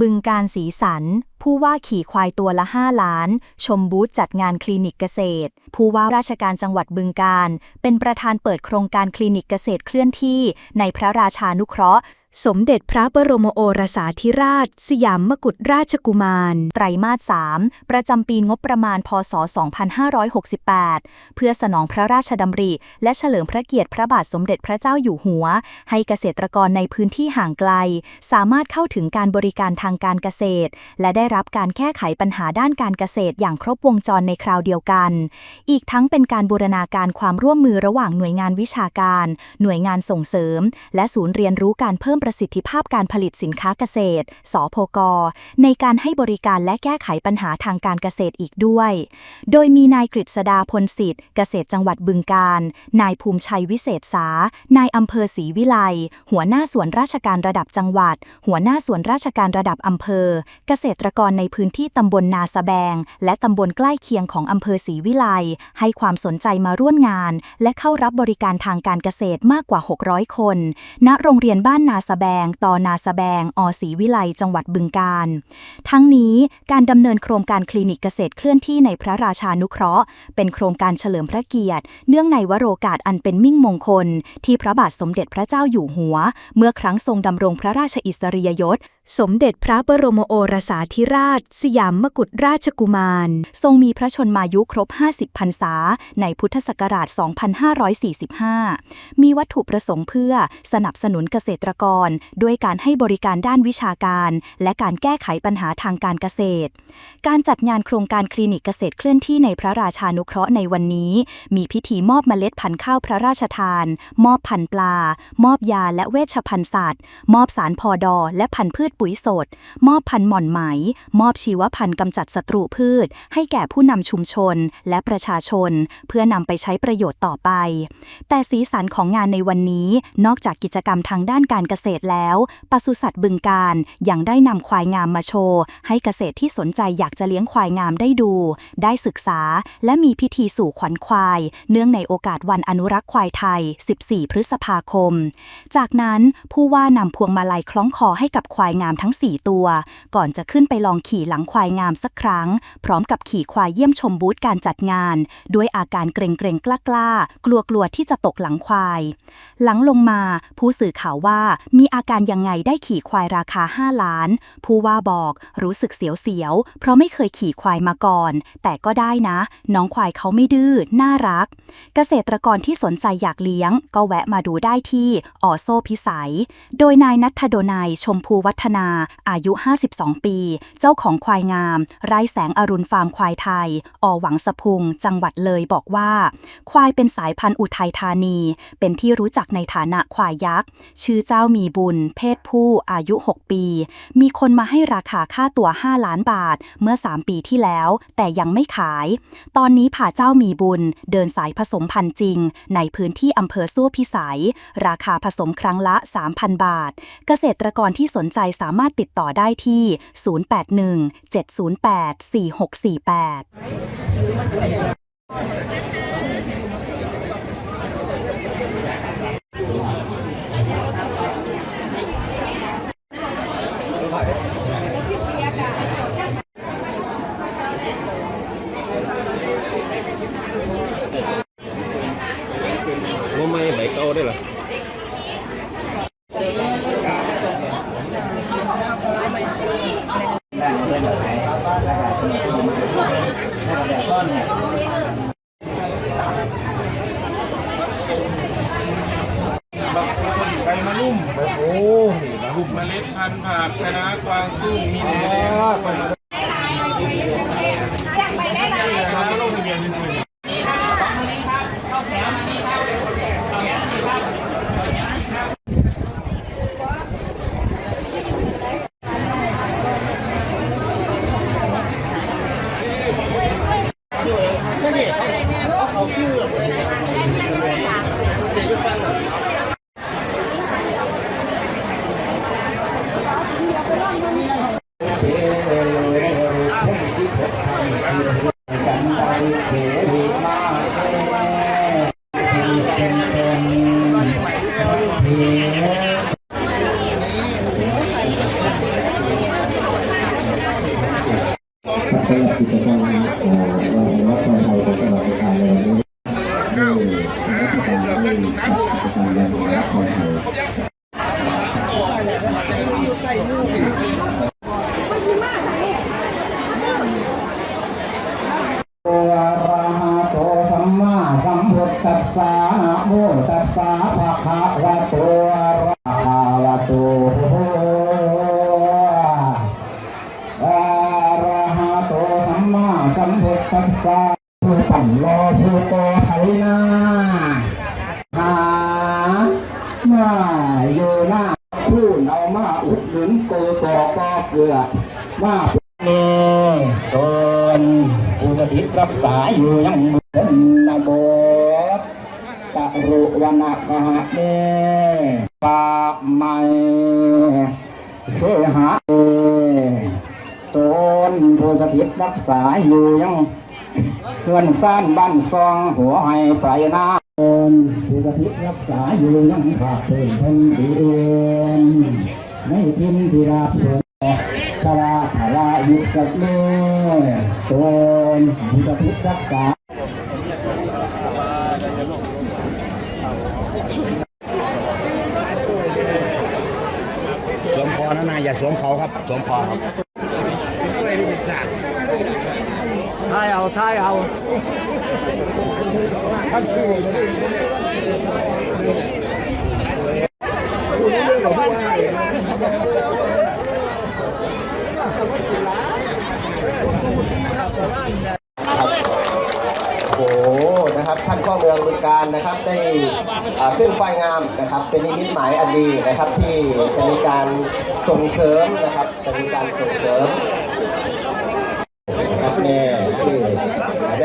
บึงการสีสัน ผู้ว่าขี่ควายตัวละ 5 ล้าน ชมบูธจัดงานคลินิกเกษตร ผู้ว่าราชการจังหวัดบึงการ เป็นประธานเปิดโครงการคลินิกเกษตรเคลื่อนที่ในพระราชานุเคราะห์ สมเด็จพระบรมโอรสาธิราช สยามมกุฎราชกุมาร ไตรมาส 3 ประจำปีงบประมาณ พศ 2568 เพื่อสนองพระราชดำริ และเฉลิมพระเกียรติพระบาทสมเด็จพระเจ้าอยู่หัว ให้เกษตรกรในพื้นที่ห่างไกล สามารถเข้าถึงการบริการทางการเกษตร และได้รับการแก้ไขปัญหาด้านการเกษตรอย่างครบวงจรในคราวเดียวกัน อีกทั้งเป็นการบูรณาการความร่วมมือระหว่างหน่วยงานวิชาการ หน่วยงานส่งเสริม และศูนย์เรียนรู้การเพิ่มประสิทธิภาพการผลิตสินค้าเกษตร สพก ในการให้บริการและแก้ไขปัญหาทางการเกษตรอีกด้วย โดยมีนายกฤษดาพลสิทธิ์เกษตรจังหวัดบึงการ นายภูมิชัยวิเศษสา นายอำเภอศรีวิไล หัวหน้าส่วนราชการระดับจังหวัด หัวหน้าส่วนราชการระดับอำเภอ เกษตรกรในพื้นที่ตำบลนาสะแบง และตำบลใกล้เคียงของอำเภอศรีวิไล ให้ความสนใจมาร่วมงาน และเข้ารับบริการทางการเกษตรมากกว่า 600 คน ณ โรงเรียนบ้านนาสะแบง ตอนาสะแบง อศรีวิไล จังหวัดบึงการ ทั้งนี้การดำเนินโครงการคลินิกเกษตรเคลื่อนที่ในพระราชานุเคราะห์ เป็นโครงการเฉลิมพระเกียรติ เนื่องในวโรกาสอันเป็นมิ่งมงคล ที่พระบาทสมเด็จพระเจ้าอยู่หัว เมื่อครั้งทรงดำรงพระราชอิสริยยศ สมเด็จพระบรมโอรสาธิราช สยามมกุฎราชกุมาร ทรงมีพระชนมายุครบ 50 พรรษา ในพุทธศักราช 2545 มีวัตถุประสงค์เพื่อสนับสนุนเกษตรกรด้วยการให้บริการด้านวิชาการ และการแก้ไขปัญหาทางการเกษตร การจัดงานโครงการคลินิกเกษตรเคลื่อนที่ในพระราชานุเคราะห์ในวันนี้ มีพิธีมอบเมล็ดพันธุ์ข้าวพระราชทาน มอบพันธุ์ปลา มอบยาและเวชภัณฑ์สัตว์ มอบสารพอดอ และพันธุ์พืชปุ๋ยสด มอบพันธุ์หม่อนไหม มอบชีวพันธุ์กำจัดศัตรูพืช ให้แก่ผู้นำชุมชน และประชาชน เพื่อนำไปใช้ประโยชน์ต่อไป แต่สีสันของงานในวันนี้นอกจากกิจกรรมทางด้านการเกษตรแล้วปศุสัตว์บึงการยังได้นำควายงามมาโชว์ ให้เกษตรที่สนใจอยากจะเลี้ยงควายงามได้ดู ได้ศึกษา และมีพิธีสู่ขวัญควาย เนื่องในโอกาสวันอนุรักษ์ควายไทย 14 พฤษภาคม จากนั้นผู้ว่านำพวงมาลัยคล้องคอให้กับควายงามทั้ง 4 ตัว ก่อนจะขึ้นไปลองขี่หลังควายงามสักครั้ง พร้อมกับขี่ควายเยี่ยมชมบูธการจัดงาน ด้วยอาการเกรงเกรงกล้ากล้ากลัวกลัวที่จะตกหลังควาย หลังลงมา ผู้สื่อข่าวว่ามีอาการยังไงได้ขี่ควายราคา 5 ล้าน ผู้ว่าบอกรู้สึกเสียวๆ เพราะไม่เคยขี่ควายมาก่อน แต่ก็ได้นะ น้องควายเขาไม่ดื้อ น่ารัก เกษตรกรที่สนใจอยากเลี้ยง ก็แวะมาดูได้ที่ออโซพิสัย โดยนายนัทโดนัยชมพูวัฒนา อายุ 52 ปี เจ้าของควายงาม ไร่แสงอรุณฟาร์มควายไทย อหวังสะพุง จังหวัดเลยบอกว่า ควายเป็นสายพันธุ์อุทัยธานี เป็นที่รู้จักในฐานะควายยักษ์ ชื่อเจ้ามีบุญ เพศผู้ อายุ 6 ปี มีคนมาให้ราคาค่าตัว5 ล้านบาท เมื่อ 3 ปีที่แล้ว แต่ยังไม่ขาย ตอนนี้ผ่าเจ้ามีบุญ เดินสายผสมพันธุ์จริง ในพื้นที่อำเภอสู้พิสัย ราคาผสมครั้งละ 3,000 บาท เกษตรกรที่สนใจสามารถติดต่อได้ที่ 081 708 4648 ได้เหรอ ไปมาลุ่มโอ้มาลุ่มเมล็ด พันธุ์ผักคณะกวางตุ้งมีเนเน่ไปมาเราก็ลงทะเบียนเป็นคนอะ พุทธัสสะผู้ตั้งรอผู้โตไถนาหามาอยู่หน้าผู้เอามาอุดหนุนโกตอก็เกลือมาเอตนอุตติรักษาอยู่ยังเมือนนบตะรุวนาคหะเนปาไมเชหะ ถิตรักษาอยู่ยังเพื่อนซ่านบ้านซองหัวให้ไปนาตนผู้สถิตรักษาอยู่ยังภาคพื้นแผ่นดินในทินที่ราบส่วนสลาภารายุสักเล่ตนบุตรพิษรักษาสวมคอนะนายอย่าสวมเขาครับ สวมคอครับ ท้ายเอาท้ายเอาโอ้โหนะครับท่านข้อเมืองบึงการนะครับได้อ่าขึ้นไฟงามนะครับ เป็นนิมิตหมายอันดีนะครับที่จะมีการส่งเสริมนะครับจะมีการส่งเสริมครับแม่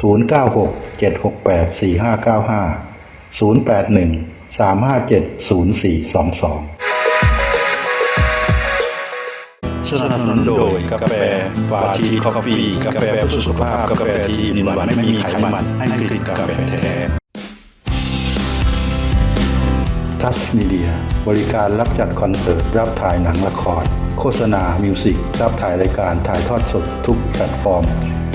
096 768 4595 081 357 0422 สนับสนุนโดยกาแฟฟาทีคอฟฟี่กาแฟเพื่อสุขภาพ กาแฟที่มีหวานไม่มีไขมันให้กลิ่นกาแฟแท้ทัชมีเดียบริการรับจัดคอนเสิร์ต รับถ่ายหนังละคร โฆษณา มิวสิก รับถ่ายรายการถ่ายทอดสดทุกแพลตฟอร์ม